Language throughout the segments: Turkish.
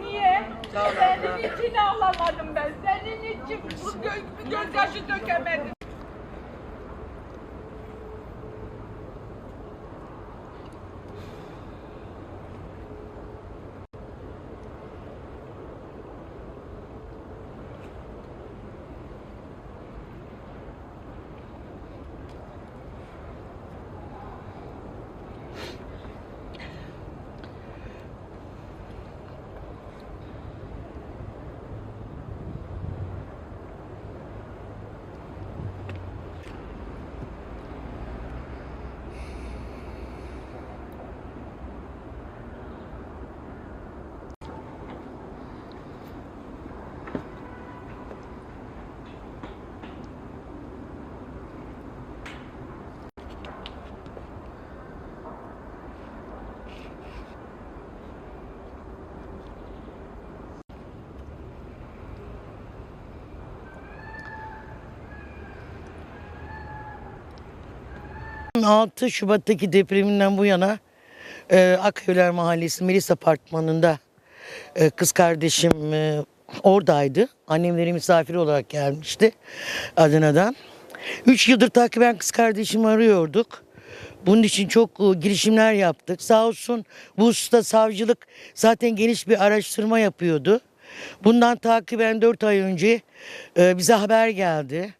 Niye? Senin için ağlamadım ben. Senin için bu göz, gözyaşı dökemedim. 6 Şubat'taki depreminden bu yana e, Akevler Mahallesi Melis Apartmanı'nda e, kız kardeşim e, oradaydı. Annemleri misafir olarak gelmişti Adana'dan. 3 yıldır takiben kız kardeşimi arıyorduk. Bunun için çok e, girişimler yaptık. Sağ olsun bu hususta savcılık zaten geniş bir araştırma yapıyordu. Bundan takiben 4 ay önce e, bize haber geldi.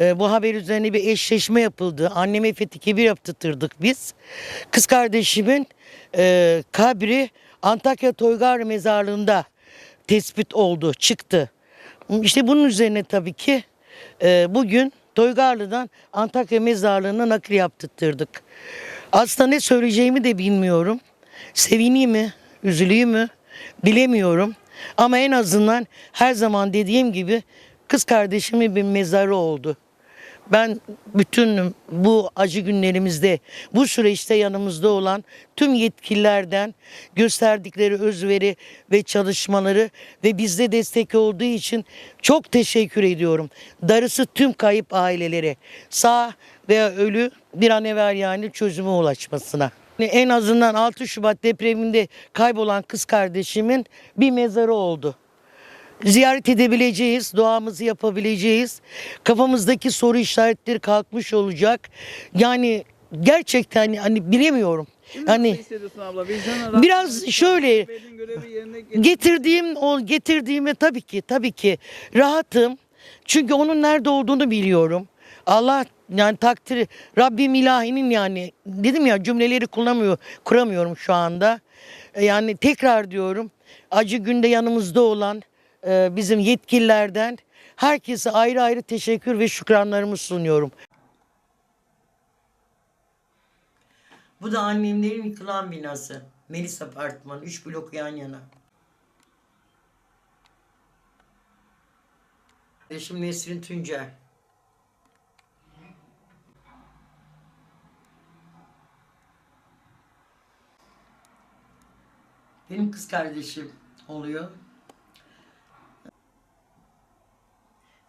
E, bu haber üzerine bir eşleşme yapıldı. Anneme fethi kebir yaptırtırdık biz. Kız kardeşimin e, kabri Antakya Toygar Mezarlığı'nda tespit oldu, çıktı. İşte bunun üzerine tabii ki e, bugün Toygarlı'dan Antakya Mezarlığı'na nakil yaptırtırdık. Aslında ne söyleyeceğimi de bilmiyorum. Sevineyim mi, üzüleyim mi bilemiyorum. Ama en azından her zaman dediğim gibi kız kardeşimin bir mezarı oldu. Ben bütün bu acı günlerimizde, bu süreçte yanımızda olan tüm yetkililerden gösterdikleri özveri ve çalışmaları ve bizde destek olduğu için çok teşekkür ediyorum. Darısı tüm kayıp ailelere, sağ veya ölü bir an evvel yani çözüme ulaşmasına. En azından 6 Şubat depreminde kaybolan kız kardeşimin bir mezarı oldu ziyaret edebileceğiz, duamızı yapabileceğiz. Kafamızdaki soru işaretleri kalkmış olacak. Yani gerçekten hani bilemiyorum. Hani biraz mısın? şöyle getirdiğim o getirdiğime tabii ki tabii ki rahatım. Çünkü onun nerede olduğunu biliyorum. Allah yani takdiri Rabbim ilahinin yani dedim ya cümleleri kullanmıyor kuramıyorum şu anda. E, Yani tekrar diyorum acı günde yanımızda olan bizim yetkililerden herkese ayrı ayrı teşekkür ve şükranlarımı sunuyorum. Bu da annemlerin yıkılan binası. Melis Apartmanı. Üç blok yan yana. Eşim Nesrin Tuncel. Benim kız kardeşim oluyor.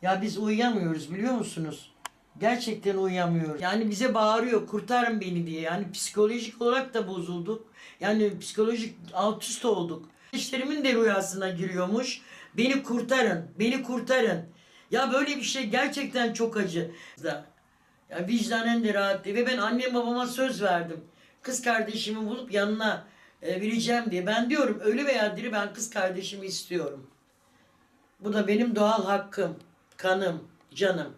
Ya biz uyuyamıyoruz biliyor musunuz? Gerçekten uyuyamıyoruz. Yani bize bağırıyor kurtarın beni diye. Yani psikolojik olarak da bozulduk. Yani psikolojik alt üst olduk. İşlerimin de rüyasına giriyormuş. Beni kurtarın, beni kurtarın. Ya böyle bir şey gerçekten çok acı. Ya vicdanen de rahat değil. Ve ben annem babama söz verdim. Kız kardeşimi bulup yanına e, vereceğim diye. Ben diyorum ölü veya diri ben kız kardeşimi istiyorum. Bu da benim doğal hakkım, kanım, canım.